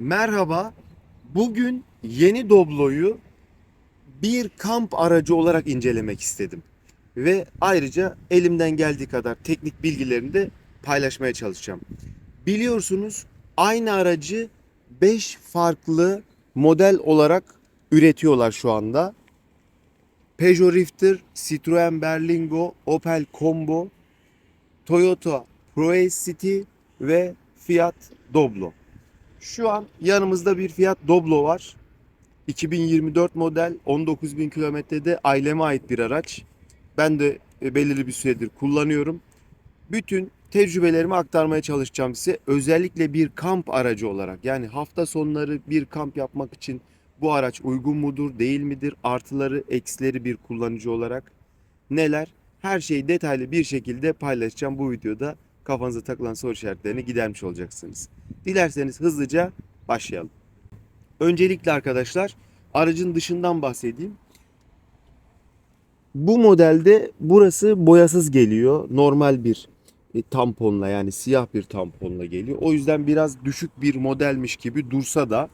Merhaba. Bugün yeni Doblo'yu bir kamp aracı olarak incelemek istedim. Ve ayrıca elimden geldiği kadar teknik bilgilerini de paylaşmaya çalışacağım. Biliyorsunuz aynı aracı 5 farklı model olarak üretiyorlar şu anda. Peugeot Rifter, Citroen Berlingo, Opel Combo, Toyota Proace City ve Fiat Doblo. Şu an yanımızda bir Fiat Doblo var. 2024 model 19.000 kilometrede aileme ait bir araç. Ben de e, belirli bir süredir kullanıyorum. Bütün tecrübelerimi aktarmaya çalışacağım size. Özellikle bir kamp aracı olarak yani hafta sonları bir kamp yapmak için bu araç uygun mudur, değil midir? Artıları, eksileri bir kullanıcı olarak neler? Her şeyi detaylı bir şekilde paylaşacağım bu videoda. Kafanıza takılan soru işaretlerini gidermiş olacaksınız. Dilerseniz hızlıca başlayalım. Öncelikle arkadaşlar aracın dışından bahsedeyim. Bu modelde burası boyasız geliyor. Normal bir e, tamponla yani siyah bir tamponla geliyor. O yüzden biraz düşük bir modelmiş gibi dursa da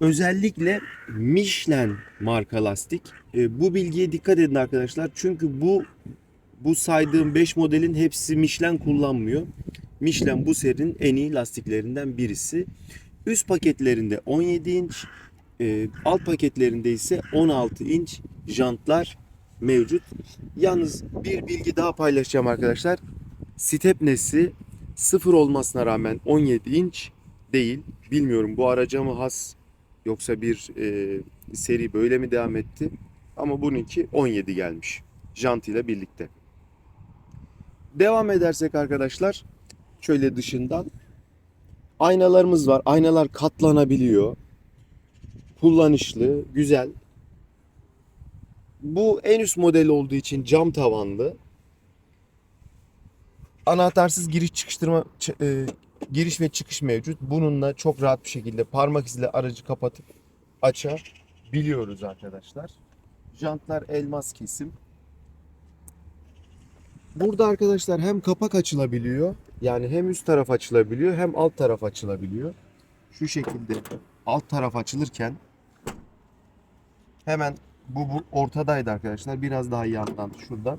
özellikle Michelin marka lastik. E, bu bilgiye dikkat edin arkadaşlar. Çünkü bu bu saydığım 5 modelin hepsi Michelin kullanmıyor. Michelin bu serinin en iyi lastiklerinden birisi. Üst paketlerinde 17 inç, e, alt paketlerinde ise 16 inç jantlar mevcut. Yalnız bir bilgi daha paylaşacağım arkadaşlar. Stepnesi sıfır olmasına rağmen 17 inç değil. Bilmiyorum bu araca mı has yoksa bir e, seri böyle mi devam etti? Ama bununki 17 gelmiş. Jant ile birlikte. Devam edersek arkadaşlar şöyle dışından aynalarımız var. Aynalar katlanabiliyor. Kullanışlı, güzel. Bu en üst model olduğu için cam tavanlı. Anahtarsız giriş çıkıştırma e, giriş ve çıkış mevcut. Bununla çok rahat bir şekilde parmak iziyle aracı kapatıp açabiliyoruz arkadaşlar. Jantlar elmas kesim. Burada arkadaşlar hem kapak açılabiliyor. Yani hem üst taraf açılabiliyor hem alt taraf açılabiliyor. Şu şekilde alt taraf açılırken hemen bu, bu ortadaydı arkadaşlar. Biraz daha yandan şuradan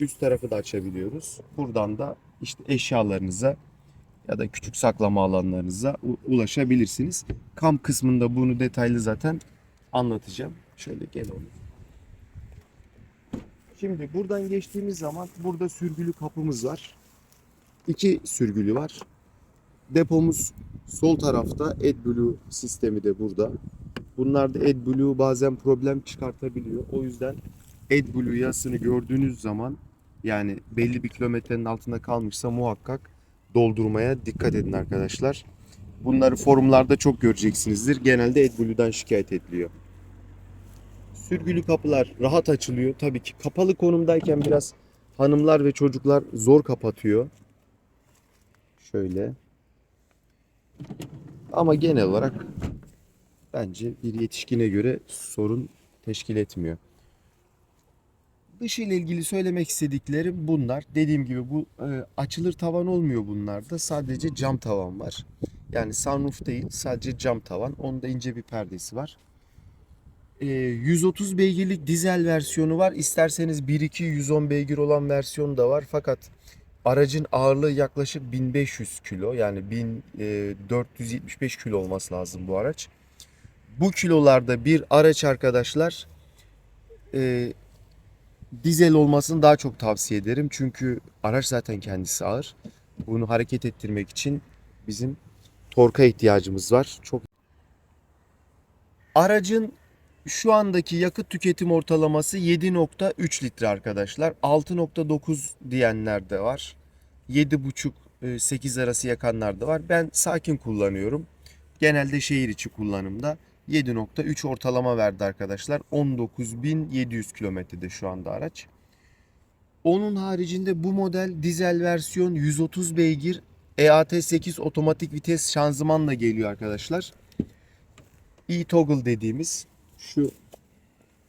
üst tarafı da açabiliyoruz. Buradan da işte eşyalarınıza ya da küçük saklama alanlarınıza ulaşabilirsiniz. Kamp kısmında bunu detaylı zaten anlatacağım. Şöyle gel onu. Şimdi buradan geçtiğimiz zaman burada sürgülü kapımız var. İki sürgülü var. Depomuz sol tarafta AdBlue sistemi de burada. Bunlarda AdBlue bazen problem çıkartabiliyor. O yüzden AdBlue yazısını gördüğünüz zaman yani belli bir kilometrenin altında kalmışsa muhakkak doldurmaya dikkat edin arkadaşlar. Bunları forumlarda çok göreceksinizdir. Genelde AdBlue'dan şikayet ediliyor. Sürgülü kapılar rahat açılıyor. Tabii ki kapalı konumdayken biraz hanımlar ve çocuklar zor kapatıyor. Şöyle. Ama genel olarak bence bir yetişkine göre sorun teşkil etmiyor. Dışı ile ilgili söylemek istediklerim bunlar. Dediğim gibi bu e, açılır tavan olmuyor bunlarda. Sadece cam tavan var. Yani sunroof değil, sadece cam tavan. Onda ince bir perdesi var. E, 130 beygirlik dizel versiyonu var. İsterseniz 1.2 110 beygir olan versiyonu da var. Fakat aracın ağırlığı yaklaşık 1500 kilo. Yani 1475 kilo olması lazım bu araç. Bu kilolarda bir araç arkadaşlar e, dizel olmasını daha çok tavsiye ederim. Çünkü araç zaten kendisi ağır. Bunu hareket ettirmek için bizim torka ihtiyacımız var. Çok Aracın şu andaki yakıt tüketim ortalaması 7.3 litre arkadaşlar. 6.9 diyenler de var. 7.5-8 arası yakanlar da var. Ben sakin kullanıyorum. Genelde şehir içi kullanımda 7.3 ortalama verdi arkadaşlar. 19.700 kilometrede şu anda araç. Onun haricinde bu model dizel versiyon 130 beygir EAT8 otomatik vites şanzımanla geliyor arkadaşlar. E-toggle dediğimiz şu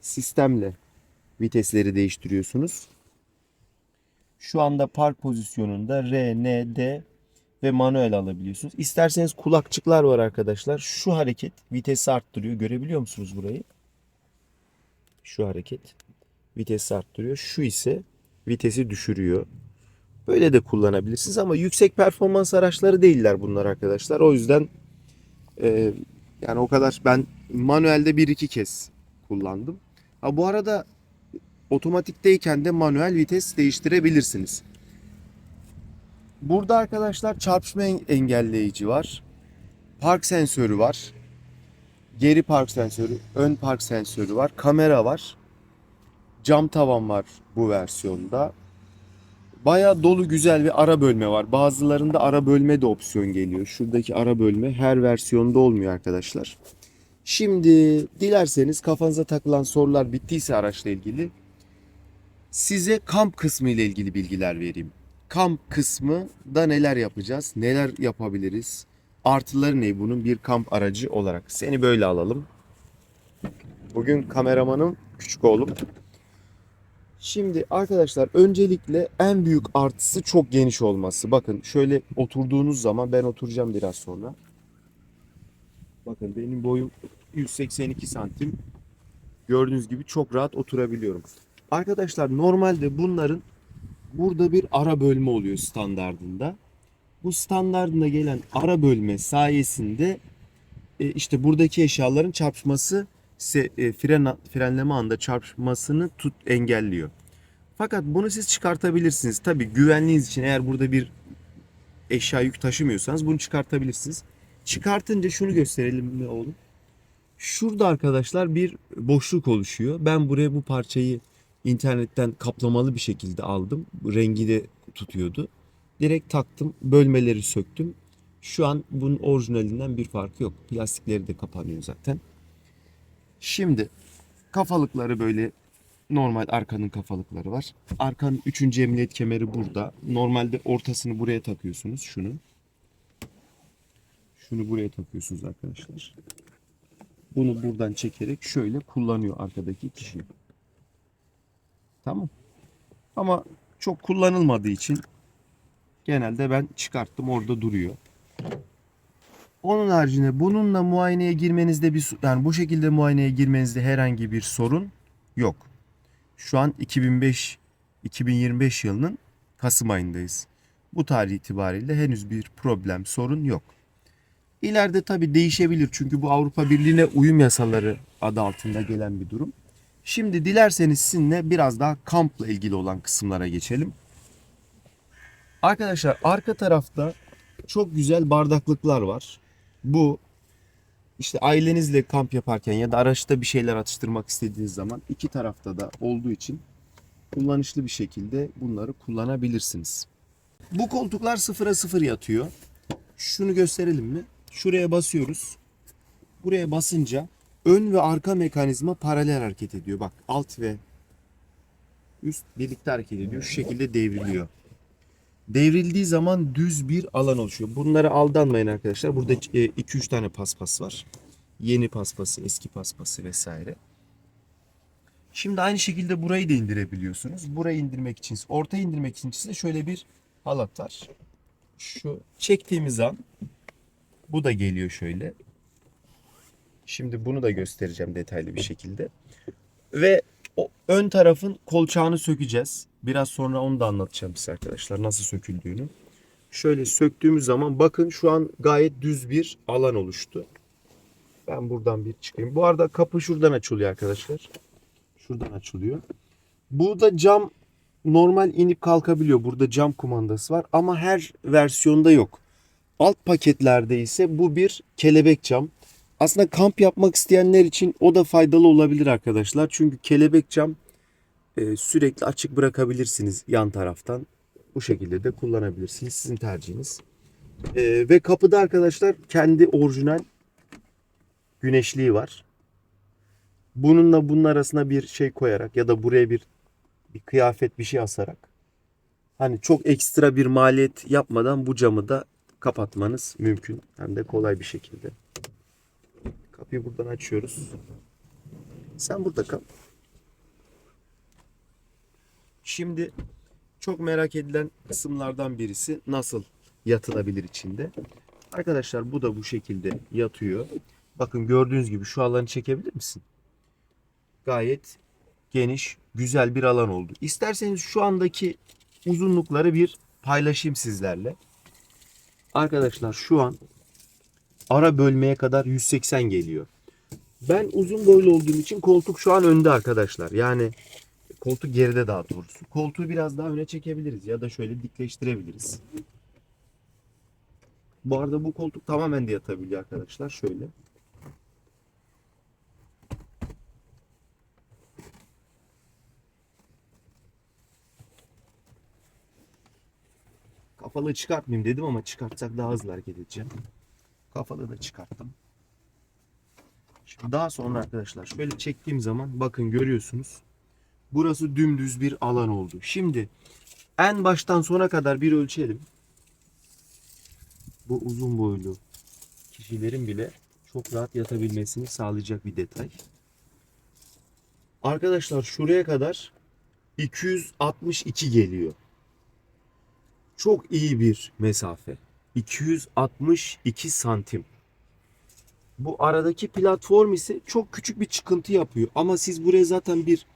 sistemle vitesleri değiştiriyorsunuz. Şu anda park pozisyonunda R, N, D ve manuel alabiliyorsunuz. İsterseniz kulakçıklar var arkadaşlar. Şu hareket vitesi arttırıyor. Görebiliyor musunuz burayı? Şu hareket vitesi arttırıyor. Şu ise vitesi düşürüyor. Böyle de kullanabilirsiniz ama yüksek performans araçları değiller bunlar arkadaşlar. O yüzden e, yani o kadar ben manuelde bir iki kez kullandım. Ha bu arada otomatikteyken de manuel vites değiştirebilirsiniz. Burada arkadaşlar çarpışma en- engelleyici var. Park sensörü var. Geri park sensörü, ön park sensörü var. Kamera var. Cam tavan var bu versiyonda. Baya dolu güzel bir ara bölme var. Bazılarında ara bölme de opsiyon geliyor. Şuradaki ara bölme her versiyonda olmuyor arkadaşlar. Şimdi dilerseniz kafanıza takılan sorular bittiyse araçla ilgili size kamp kısmı ile ilgili bilgiler vereyim. Kamp kısmı da neler yapacağız? Neler yapabiliriz? Artıları ne bunun bir kamp aracı olarak? Seni böyle alalım. Bugün kameramanım küçük oğlum. Şimdi arkadaşlar öncelikle en büyük artısı çok geniş olması. Bakın şöyle oturduğunuz zaman ben oturacağım biraz sonra. Bakın benim boyum 182 santim. Gördüğünüz gibi çok rahat oturabiliyorum. Arkadaşlar normalde bunların burada bir ara bölme oluyor standardında. Bu standardında gelen ara bölme sayesinde e, işte buradaki eşyaların çarpışması e, fren frenleme anda çarpışmasını tut engelliyor. Fakat bunu siz çıkartabilirsiniz. Tabii güvenliğiniz için eğer burada bir eşya yük taşımıyorsanız bunu çıkartabilirsiniz. Çıkartınca şunu gösterelim mi oğlum? Şurada arkadaşlar bir boşluk oluşuyor. Ben buraya bu parçayı internetten kaplamalı bir şekilde aldım. Rengi de tutuyordu. Direkt taktım, bölmeleri söktüm. Şu an bunun orijinalinden bir farkı yok. Plastikleri de kapanıyor zaten. Şimdi kafalıkları böyle normal arkanın kafalıkları var. Arkanın 3. emniyet kemeri burada. Normalde ortasını buraya takıyorsunuz şunu. Şunu buraya takıyorsunuz arkadaşlar. Bunu buradan çekerek şöyle kullanıyor arkadaki kişi. Tamam. Ama çok kullanılmadığı için genelde ben çıkarttım orada duruyor. Onun haricinde bununla muayeneye girmenizde bir yani bu şekilde muayeneye girmenizde herhangi bir sorun yok. Şu an 2005 2025 yılının Kasım ayındayız. Bu tarih itibariyle henüz bir problem, sorun yok. İleride tabii değişebilir çünkü bu Avrupa Birliği'ne uyum yasaları adı altında gelen bir durum. Şimdi dilerseniz sizinle biraz daha kampla ilgili olan kısımlara geçelim. Arkadaşlar arka tarafta çok güzel bardaklıklar var. Bu işte ailenizle kamp yaparken ya da araçta bir şeyler atıştırmak istediğiniz zaman iki tarafta da olduğu için kullanışlı bir şekilde bunları kullanabilirsiniz. Bu koltuklar sıfıra sıfır yatıyor. Şunu gösterelim mi? Şuraya basıyoruz. Buraya basınca ön ve arka mekanizma paralel hareket ediyor. Bak alt ve üst birlikte hareket ediyor. Şu şekilde devriliyor. Devrildiği zaman düz bir alan oluşuyor. Bunlara aldanmayın arkadaşlar. Burada 2-3 tane paspas var. Yeni paspası, eski paspası vesaire. Şimdi aynı şekilde burayı da indirebiliyorsunuz. Burayı indirmek için, ortaya indirmek için size şöyle bir halat var. Şu çektiğimiz an bu da geliyor şöyle. Şimdi bunu da göstereceğim detaylı bir şekilde. Ve o ön tarafın kolçağını sökeceğiz. Biraz sonra onu da anlatacağım size arkadaşlar nasıl söküldüğünü. Şöyle söktüğümüz zaman bakın şu an gayet düz bir alan oluştu. Ben buradan bir çıkayım. Bu arada kapı şuradan açılıyor arkadaşlar. Şuradan açılıyor. Burada cam normal inip kalkabiliyor. Burada cam kumandası var ama her versiyonda yok. Alt paketlerde ise bu bir kelebek cam. Aslında kamp yapmak isteyenler için o da faydalı olabilir arkadaşlar. Çünkü kelebek cam e, sürekli açık bırakabilirsiniz yan taraftan. Bu şekilde de kullanabilirsiniz. Sizin tercihiniz. E, ve kapıda arkadaşlar kendi orijinal güneşliği var. Bununla bunun arasına bir şey koyarak ya da buraya bir bir kıyafet bir şey asarak hani çok ekstra bir maliyet yapmadan bu camı da kapatmanız mümkün. Hem de kolay bir şekilde. Kapıyı buradan açıyoruz. Sen burada kal. Şimdi çok merak edilen kısımlardan birisi nasıl yatılabilir içinde. Arkadaşlar bu da bu şekilde yatıyor. Bakın gördüğünüz gibi şu alanı çekebilir misin? Gayet geniş, güzel bir alan oldu. İsterseniz şu andaki uzunlukları bir paylaşayım sizlerle. Arkadaşlar şu an ara bölmeye kadar 180 geliyor. Ben uzun boylu olduğum için koltuk şu an önde arkadaşlar. Yani koltuk geride daha doğrusu. Koltuğu biraz daha öne çekebiliriz ya da şöyle dikleştirebiliriz. Bu arada bu koltuk tamamen de yatabiliyor arkadaşlar. Şöyle. Kafalı çıkartmayayım dedim ama çıkartsak daha hızlı hareket edeceğim. Kafalı da çıkarttım. Şimdi daha sonra arkadaşlar şöyle çektiğim zaman bakın görüyorsunuz. Burası dümdüz bir alan oldu. Şimdi en baştan sona kadar bir ölçelim. Bu uzun boylu kişilerin bile çok rahat yatabilmesini sağlayacak bir detay. Arkadaşlar şuraya kadar 262 geliyor. Çok iyi bir mesafe. 262 santim. Bu aradaki platform ise çok küçük bir çıkıntı yapıyor. Ama siz buraya zaten bir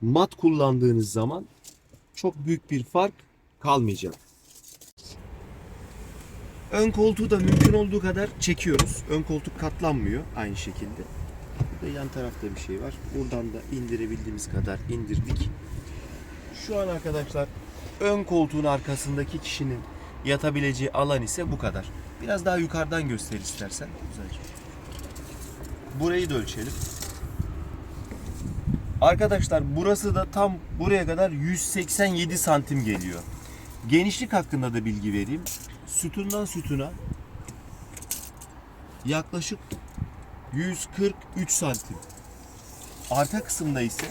mat kullandığınız zaman çok büyük bir fark kalmayacak. Ön koltuğu da mümkün olduğu kadar çekiyoruz. Ön koltuk katlanmıyor aynı şekilde. Ve yan tarafta bir şey var. Buradan da indirebildiğimiz kadar indirdik. Şu an arkadaşlar ön koltuğun arkasındaki kişinin yatabileceği alan ise bu kadar. Biraz daha yukarıdan göster istersen. Güzelce. Burayı da ölçelim. Arkadaşlar burası da tam buraya kadar 187 santim geliyor. Genişlik hakkında da bilgi vereyim. Sütundan sütuna yaklaşık 143 santim. Arka kısımda ise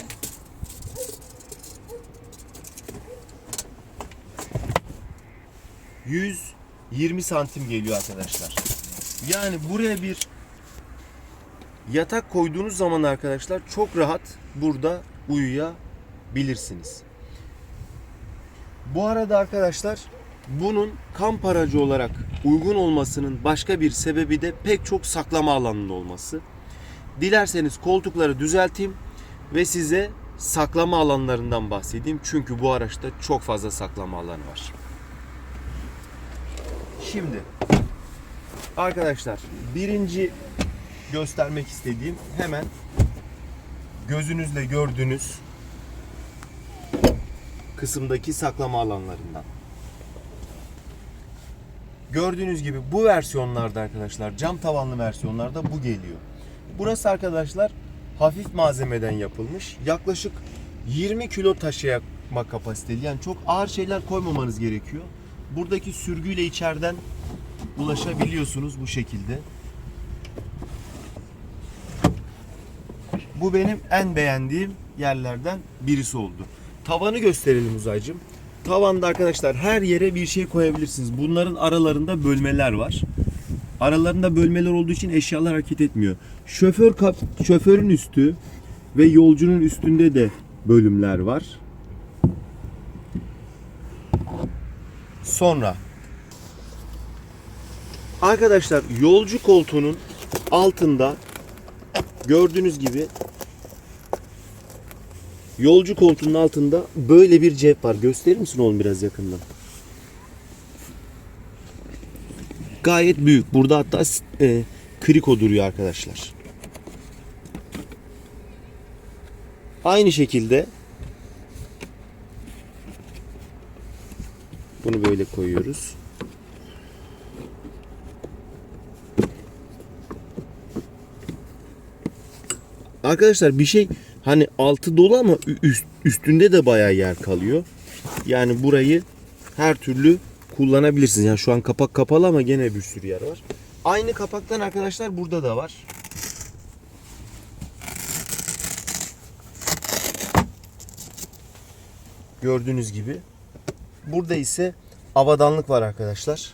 ...120 santim geliyor arkadaşlar. Yani buraya bir yatak koyduğunuz zaman arkadaşlar çok rahat burada uyuyabilirsiniz. Bu arada arkadaşlar bunun kamp aracı olarak uygun olmasının başka bir sebebi de pek çok saklama alanının olması. Dilerseniz koltukları düzelteyim ve size saklama alanlarından bahsedeyim. Çünkü bu araçta çok fazla saklama alanı var. Şimdi arkadaşlar birinci göstermek istediğim hemen gözünüzle gördüğünüz kısımdaki saklama alanlarından. Gördüğünüz gibi bu versiyonlarda arkadaşlar cam tavanlı versiyonlarda bu geliyor. Burası arkadaşlar hafif malzemeden yapılmış. Yaklaşık 20 kilo taşıyama kapasiteli. Yani çok ağır şeyler koymamanız gerekiyor. Buradaki sürgüyle içeriden ulaşabiliyorsunuz bu şekilde. Bu benim en beğendiğim yerlerden birisi oldu. Tavanı gösterelim Uzaycığım. Tavanda arkadaşlar her yere bir şey koyabilirsiniz. Bunların aralarında bölmeler var. Aralarında bölmeler olduğu için eşyalar hareket etmiyor. Şoför kap, şoförün üstü ve yolcunun üstünde de bölümler var. Sonra arkadaşlar yolcu koltuğunun altında gördüğünüz gibi yolcu koltuğunun altında böyle bir cep var. Gösterir misin oğlum biraz yakından? Gayet büyük. Burada hatta e, kriko duruyor arkadaşlar. Aynı şekilde bunu böyle koyuyoruz. Arkadaşlar bir şey hani altı dolu ama üst, üstünde de bayağı yer kalıyor. Yani burayı her türlü kullanabilirsiniz. Yani şu an kapak kapalı ama gene bir sürü yer var. Aynı kapaktan arkadaşlar burada da var. Gördüğünüz gibi. Burada ise avadanlık var arkadaşlar.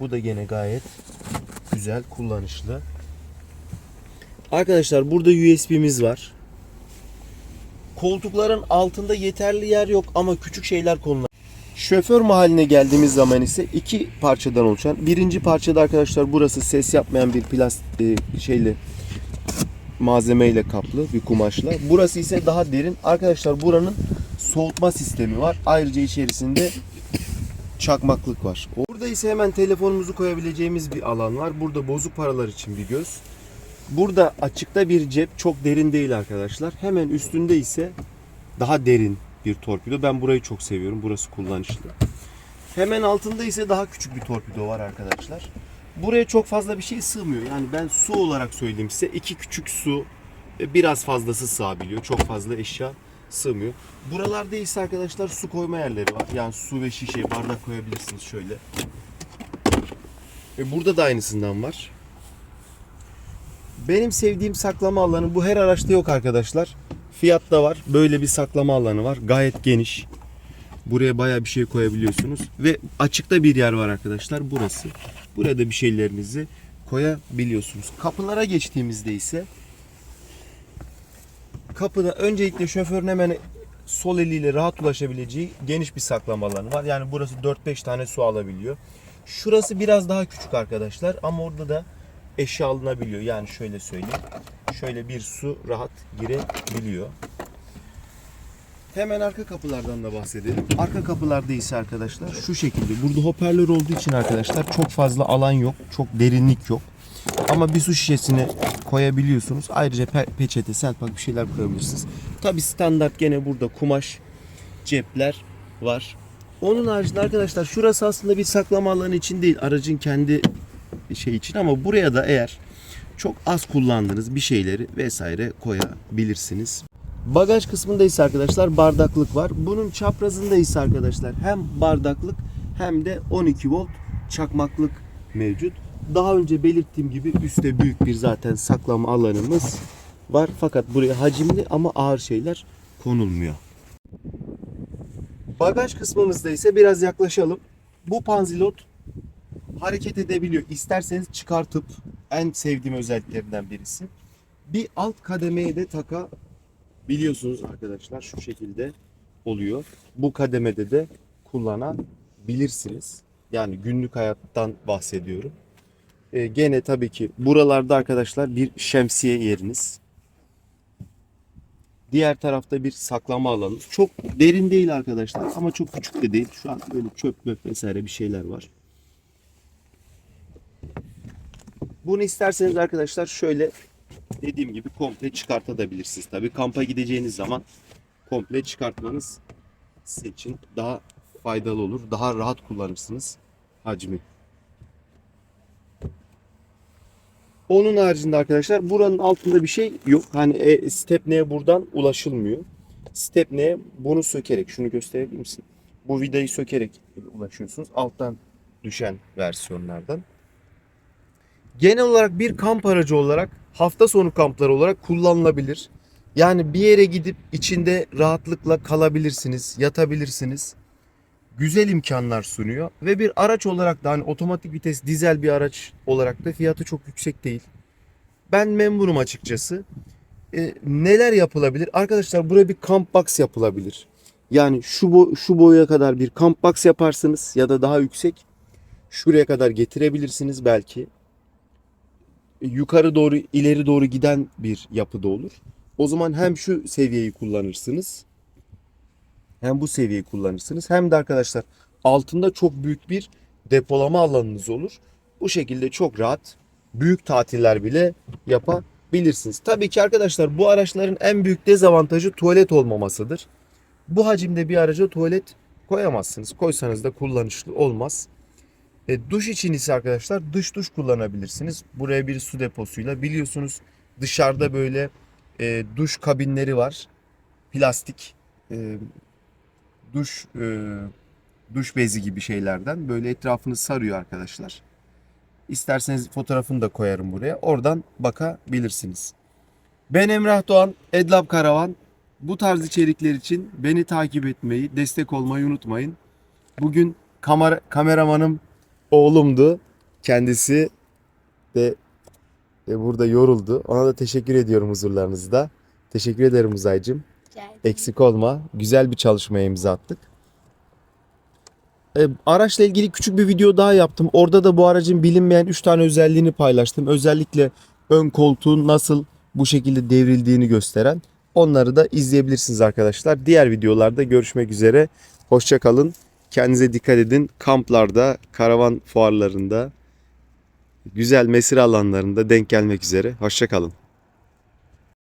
Bu da gene gayet güzel, kullanışlı. Arkadaşlar burada USB'miz var. Koltukların altında yeterli yer yok ama küçük şeyler konulabilir. Şoför mahaline geldiğimiz zaman ise iki parçadan oluşan. Birinci parçada arkadaşlar burası ses yapmayan bir plastik şeyle malzemeyle kaplı bir kumaşla. Burası ise daha derin. Arkadaşlar buranın soğutma sistemi var. Ayrıca içerisinde çakmaklık var. Burada ise hemen telefonumuzu koyabileceğimiz bir alan var. Burada bozuk paralar için bir göz. Burada açıkta bir cep çok derin değil arkadaşlar. Hemen üstünde ise daha derin bir torpido. Ben burayı çok seviyorum. Burası kullanışlı. Hemen altında ise daha küçük bir torpido var arkadaşlar. Buraya çok fazla bir şey sığmıyor. Yani ben su olarak söyleyeyim size. iki küçük su e, biraz fazlası sığabiliyor. Çok fazla eşya sığmıyor. Buralarda ise arkadaşlar su koyma yerleri var. Yani su ve şişe, bardak koyabilirsiniz şöyle. Ve burada da aynısından var. Benim sevdiğim saklama alanı bu her araçta yok arkadaşlar. Fiat'ta var. Böyle bir saklama alanı var. Gayet geniş. Buraya bayağı bir şey koyabiliyorsunuz. Ve açıkta bir yer var arkadaşlar. Burası. Burada bir şeylerinizi koyabiliyorsunuz. Kapılara geçtiğimizde ise kapıda öncelikle şoförün hemen sol eliyle rahat ulaşabileceği geniş bir saklama alanı var. Yani burası 4-5 tane su alabiliyor. Şurası biraz daha küçük arkadaşlar ama orada da eşya alınabiliyor. Yani şöyle söyleyeyim. Şöyle bir su rahat girebiliyor. Hemen arka kapılardan da bahsedelim. Arka kapılarda ise arkadaşlar şu şekilde. Burada hoparlör olduğu için arkadaşlar çok fazla alan yok. Çok derinlik yok. Ama bir su şişesini koyabiliyorsunuz. Ayrıca pe- peçete, selpak bir şeyler koyabilirsiniz. Tabi standart gene burada kumaş cepler var. Onun haricinde arkadaşlar şurası aslında bir saklama alanı için değil. Aracın kendi şey için ama buraya da eğer çok az kullandığınız bir şeyleri vesaire koyabilirsiniz. Bagaj kısmında ise arkadaşlar bardaklık var. Bunun çaprazında ise arkadaşlar hem bardaklık hem de 12 volt çakmaklık mevcut. Daha önce belirttiğim gibi üstte büyük bir zaten saklama alanımız var. Fakat buraya hacimli ama ağır şeyler konulmuyor. Bagaj kısmımızda ise biraz yaklaşalım. Bu panzilot hareket edebiliyor. İsterseniz çıkartıp en sevdiğim özelliklerinden birisi. Bir alt kademeye de takabiliyorsunuz arkadaşlar. Şu şekilde oluyor. Bu kademede de kullanabilirsiniz. Yani günlük hayattan bahsediyorum. Ee, gene tabii ki buralarda arkadaşlar bir şemsiye yeriniz. Diğer tarafta bir saklama alanı. Çok derin değil arkadaşlar ama çok küçük de değil. Şu an böyle çöp möp vesaire bir şeyler var. Bunu isterseniz arkadaşlar şöyle dediğim gibi komple çıkartabilirsiniz. Tabii kampa gideceğiniz zaman komple çıkartmanız sizin için daha faydalı olur. Daha rahat kullanırsınız hacmi. Onun haricinde arkadaşlar buranın altında bir şey yok. Hani e, stepneye buradan ulaşılmıyor. Stepneye bunu sökerek şunu gösterebilir misin? Bu vidayı sökerek ulaşıyorsunuz. Alttan düşen versiyonlardan. Genel olarak bir kamp aracı olarak hafta sonu kampları olarak kullanılabilir. Yani bir yere gidip içinde rahatlıkla kalabilirsiniz, yatabilirsiniz. Güzel imkanlar sunuyor ve bir araç olarak da hani otomatik vites dizel bir araç olarak da fiyatı çok yüksek değil. Ben memnunum açıkçası. E, neler yapılabilir? Arkadaşlar buraya bir kamp box yapılabilir. Yani şu bo- şu boya kadar bir kamp box yaparsınız ya da daha yüksek. Şuraya kadar getirebilirsiniz belki yukarı doğru ileri doğru giden bir yapıda olur. O zaman hem şu seviyeyi kullanırsınız hem bu seviyeyi kullanırsınız hem de arkadaşlar altında çok büyük bir depolama alanınız olur. Bu şekilde çok rahat büyük tatiller bile yapabilirsiniz. Tabii ki arkadaşlar bu araçların en büyük dezavantajı tuvalet olmamasıdır. Bu hacimde bir araca tuvalet koyamazsınız. Koysanız da kullanışlı olmaz. E, duş için ise arkadaşlar dış duş kullanabilirsiniz. Buraya bir su deposuyla biliyorsunuz dışarıda böyle e, duş kabinleri var. Plastik e, duş e, duş bezi gibi şeylerden böyle etrafını sarıyor arkadaşlar. İsterseniz fotoğrafını da koyarım buraya. Oradan bakabilirsiniz. Ben Emrah Doğan, Edlab Karavan. Bu tarz içerikler için beni takip etmeyi, destek olmayı unutmayın. Bugün kamera, kameramanım oğlumdu. Kendisi de e, burada yoruldu. Ona da teşekkür ediyorum huzurlarınızda. Teşekkür ederim Uzaycığım. Eksik olma. Güzel bir çalışmaya imza attık. e, araçla ilgili küçük bir video daha yaptım. Orada da bu aracın bilinmeyen 3 tane özelliğini paylaştım. Özellikle ön koltuğun nasıl bu şekilde devrildiğini gösteren. Onları da izleyebilirsiniz arkadaşlar. Diğer videolarda görüşmek üzere. Hoşça kalın. Kendinize dikkat edin. Kamplarda, karavan fuarlarında, güzel mesire alanlarında denk gelmek üzere. Hoşça kalın.